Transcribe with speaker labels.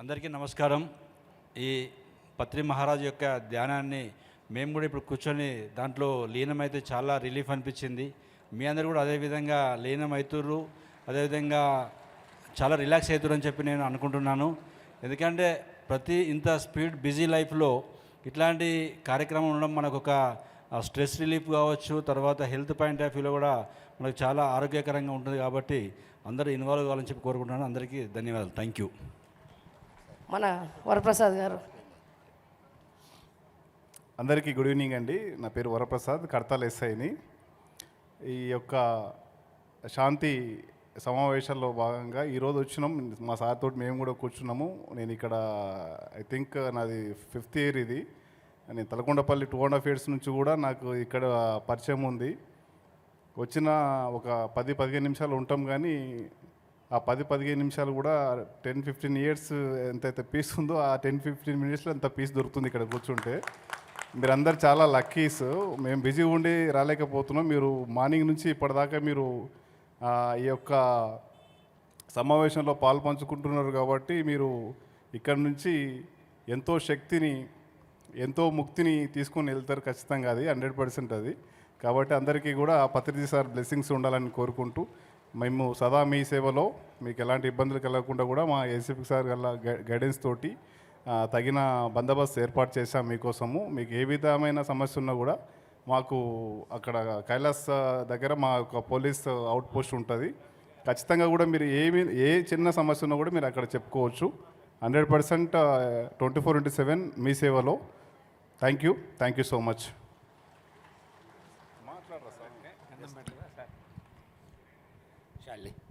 Speaker 1: అందరికీ నమస్కారం. ఈ పత్రి మహారాజు యొక్క ధ్యానాన్ని మేము కూడా ఇప్పుడు కూర్చొని దాంట్లో లీనమైతే చాలా రిలీఫ్ అనిపించింది. మీ అందరు కూడా అదేవిధంగా లీనం అవుతుర్రు అదేవిధంగా చాలా రిలాక్స్ అవుతురు అని చెప్పి నేను అనుకుంటున్నాను. ఎందుకంటే ప్రతి ఇంత స్పీడ్ బిజీ లైఫ్లో ఇట్లాంటి కార్యక్రమం ఉండడం మనకు ఒక స్ట్రెస్ రిలీఫ్ కావచ్చు. తర్వాత హెల్త్ పాయింట్ ఆఫ్ వ్యూలో కూడా మనకు చాలా ఆరోగ్యకరంగా ఉంటుంది కాబట్టి అందరూ ఇన్వాల్వ్ కావాలని చెప్పి కోరుకుంటున్నాను. అందరికీ ధన్యవాదాలు. థ్యాంక్ యూ
Speaker 2: మన వరప్రసాద్ గారు.
Speaker 3: అందరికీ గుడ్ ఈవినింగ్ అండి. నా పేరు వరప్రసాద్ కడతాల్ ఎస్ఐని. ఈ యొక్క శాంతి సమావేశాల్లో భాగంగా ఈరోజు వచ్చినాం. మా సార్ తోటి మేము కూడా కూర్చున్నాము. నేను ఇక్కడ ఐ థింక్ నాది ఫిఫ్త్ ఇయర్ ఇది. నేను Thalakondapalli two and half years నుంచి కూడా నాకు ఇక్కడ పరిచయం ఉంది. వచ్చిన ఒక పది పదిహేను నిమిషాలు ఉంటాం కానీ ఆ పది పదిహేను నిమిషాలు కూడా టెన్ ఫిఫ్టీన్ ఇయర్స్ ఎంతైతే పీస్ ఉందో ఆ టెన్ ఫిఫ్టీన్ మినిట్స్లో అంత పీస్ దొరుకుతుంది ఇక్కడ కూర్చుంటే. మీరందరు చాలా లక్కీస్. మేము బిజీ ఉండి రాలేకపోతున్నాం. మీరు మార్నింగ్ నుంచి ఇప్పటిదాకా మీరు ఈ యొక్క సమావేశంలో పాలు పంచుకుంటున్నారు కాబట్టి మీరు ఇక్కడ నుంచి ఎంతో శక్తిని ఎంతో ముక్తిని తీసుకొని వెళ్తారు ఖచ్చితంగా అది హండ్రెడ్ పర్సెంట్ అది. కాబట్టి అందరికీ కూడా ఆ పత్రిజీ సార్ బ్లెస్సింగ్స్ ఉండాలని కోరుకుంటూ మేము సదా మీ సేవలో మీకు ఎలాంటి ఇబ్బందులు కలగకుండా కూడా మా ఏసీపీ సార్ గల గైడెన్స్ తోటి తగిన బందోబస్తు ఏర్పాటు చేశాం మీకోసము. మీకు ఏ విధమైన సమస్య ఉన్నా కూడా మాకు అక్కడ కైలాస్ దగ్గర మా యొక్క పోలీస్ అవుట్ పోస్ట్ ఉంటుంది. ఖచ్చితంగా కూడా మీరు ఏమి ఏ చిన్న సమస్య ఉన్నా కూడా మీరు అక్కడ చెప్పుకోవచ్చు. Hundred percent twenty four into seven మీ సేవలో. Thank you thank you so much. Michelli.